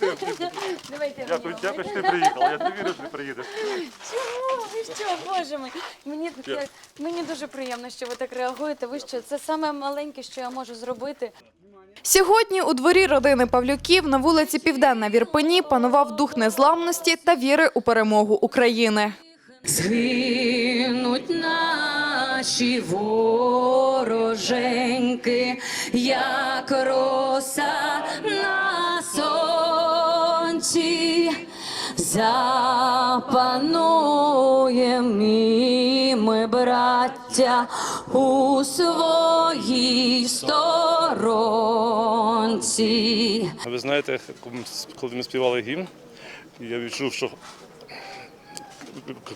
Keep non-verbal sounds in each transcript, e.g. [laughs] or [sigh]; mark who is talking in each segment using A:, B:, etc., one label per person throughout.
A: Давайте. [laughs]
B: Давайте
A: Дякую, дякую, що ти приїхала. Я не вірю, що ти приїдеш.
B: Чому? Ви що, боже мій? Мені таке, мені дуже приємно, що ви так реагуєте. Ви що, це саме маленьке, що я можу зробити.
C: Сьогодні у дворі родини Павлюків на вулиці Південна в Ірпені панував дух незламності та віри у перемогу України.
B: Згинуть наші вороженьки, як роса на сонці, запануєм і ми, браття, у своїй сторонці.
A: Ви знаєте, коли ми співали гімн, я відчув, що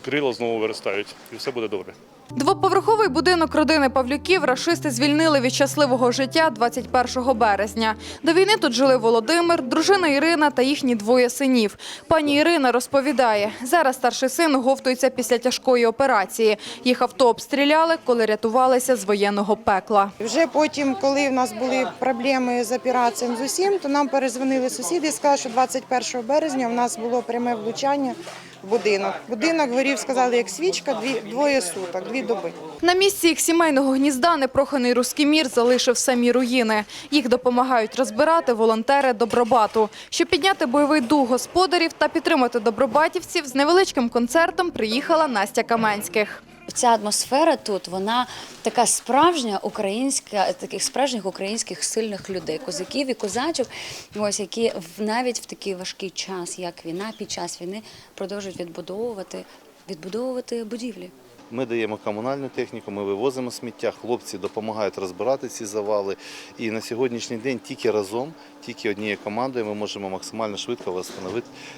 A: крила знову виростають, і все буде добре.
C: Двоповерховий будинок родини Павлюків рашисти звільнили від щасливого життя 21 березня. До війни тут жили Володимир, дружина Ірина та їхні двоє синів. Пані Ірина розповідає, зараз старший син оговтується після тяжкої операції. Їх авто обстріляли, коли рятувалися з воєнного пекла.
D: Вже потім, коли в нас були проблеми з операцією з усім, то нам перезвонили сусіди і сказали, що 21 березня в нас було пряме влучання будинок. Будинок горів, сказали, як свічка, дві, двоє суток, дві доби.
C: На місці їх сімейного гнізда непроханий руський мір залишив самі руїни. Їх допомагають розбирати волонтери Добробату. Щоб підняти бойовий дух господарів та підтримати добробатівців, з невеличким концертом приїхала Настя Каменських.
E: Ця атмосфера тут вона така справжня українська, таких справжніх українських сильних людей, козаків і козачок, ось які навіть в такий важкий час, як війна, під час війни продовжують відбудовувати, відбудовувати будівлі.
F: Ми даємо комунальну техніку, ми вивозимо сміття, хлопці допомагають розбирати ці завали. І на сьогоднішній день тільки разом, тільки однією командою ми можемо максимально швидко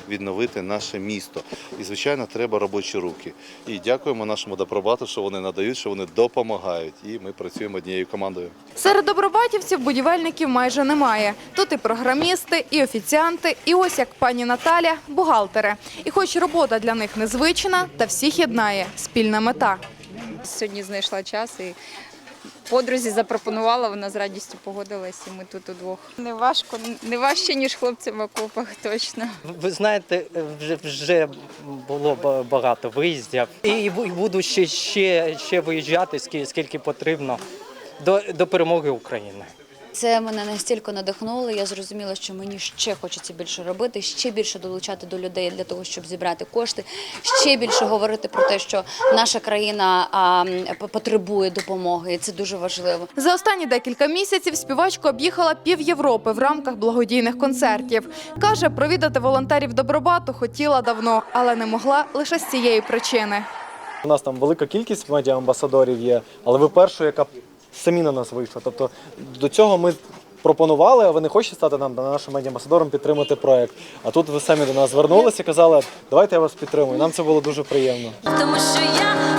F: відновити наше місто. І, звичайно, треба робочі руки. І дякуємо нашому добробату, що вони надають, що вони допомагають. І ми працюємо однією командою.
C: Серед добробатівців будівельників майже немає. Тут і програмісти, і офіціанти, і ось як пані Наталя – бухгалтери. І хоч робота для них незвична, та всіх єднає спільна мета.
G: Сьогодні знайшла час і подрузі запропонувала, вона з радістю погодилась, і ми тут удвох. Не важко, не важче, ніж хлопцям в окопах, точно.
H: Ви знаєте, вже вже було багато виїздів, і буду ще ще, ще виїжджати, скільки потрібно до, до перемоги України.
E: Це мене настільки надихнуло. Я зрозуміла, що мені ще хочеться більше робити, ще більше долучати до людей для того, щоб зібрати кошти, ще більше говорити про те, що наша країна а, потребує допомоги, і це дуже важливо.
C: За останні декілька місяців співачка об'їхала пів Європи в рамках благодійних концертів. Каже, провідати волонтерів Добробату хотіла давно, але не могла лише з цієї причини.
I: У нас там велика кількість медіа-амбасадорів є, але ви першою, яка самі на нас вийшли. Тобто до цього ми пропонували, а ви не хочете стати нам нашим медіа-амбасадором, підтримати проект. А тут ви самі до нас звернулися і казали, давайте я вас підтримую. Нам це було дуже приємно.
B: Тому що я